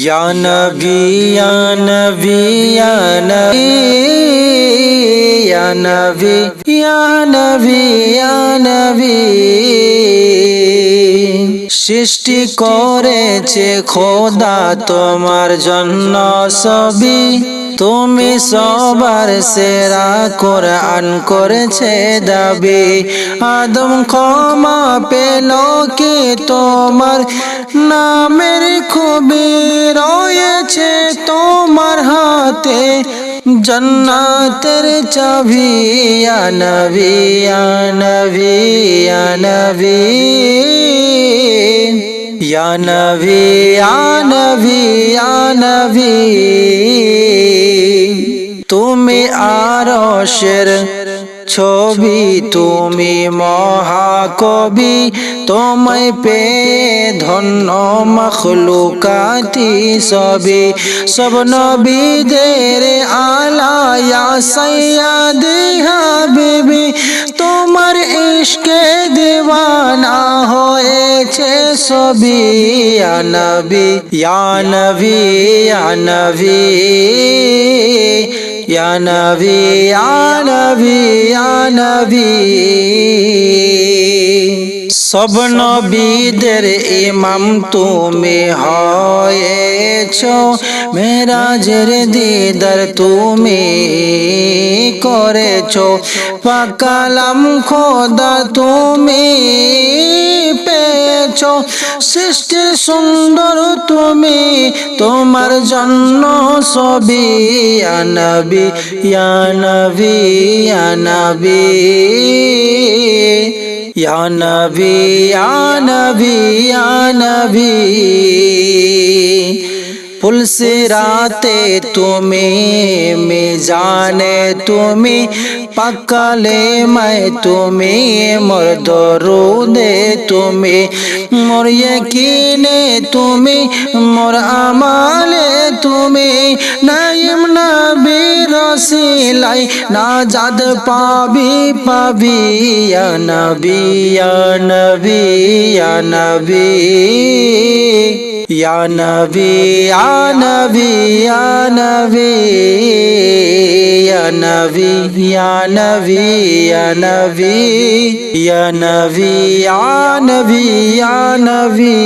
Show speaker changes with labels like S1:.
S1: ইয়া নবী ইয়া নবী ইয়া নবী ইয়া নবী ইয়া নবী ইয়া নবী সৃষ্টি করেছে খোদা তোমার জন্য সবই তুমি সবার সেরা কোরআন করেছে দাবি। আদম ক্ষমা পেল কি তোমার নামের খুবই রয়েছে তোমার হাতে, জন্নাতের চাবি নবী নবী নবী। নবী নবী নবী। তুমি আরশের ছবি তুমি মহাকবি, তোমায় পে ধন্য মখলুকাতি সবি সব নবীদের আলায়া সৈয়াদি হাবিবি, তোমার ইশকে দিওয়ানা হয়েছে সবি ইয়া নবী, ইয়া Ya Nabi, Ya Nabi, Ya Nabi সব নবীদের ইমাম তুমি হয়েছ মেরাজের দিদার তুমি করেছ পাকালাম খোদা তুমি করেছ সৃষ্টির সুন্দর তুমি, তোমার জন্য সবি আনবি আনবি আনবি আনবি আনবি আনবি পুলসে রাতে তুমি জানে তুমি, পাকালে মায় তুমি মর দরুদে তুমি মোর ইয়কিনে তুমি মোর আমালে তুমি নাইম নবী রসিলাই না জাদ পাবি পাবি ইয়া নবী ইয়া নবী ইয়া নবী ইয়া নবী ইয়া নবী ইয়া নবী ইয়া নবী ইয়া নবী ইয়া নবী ইয়া নবী ইয়া নবী ইয়া নবী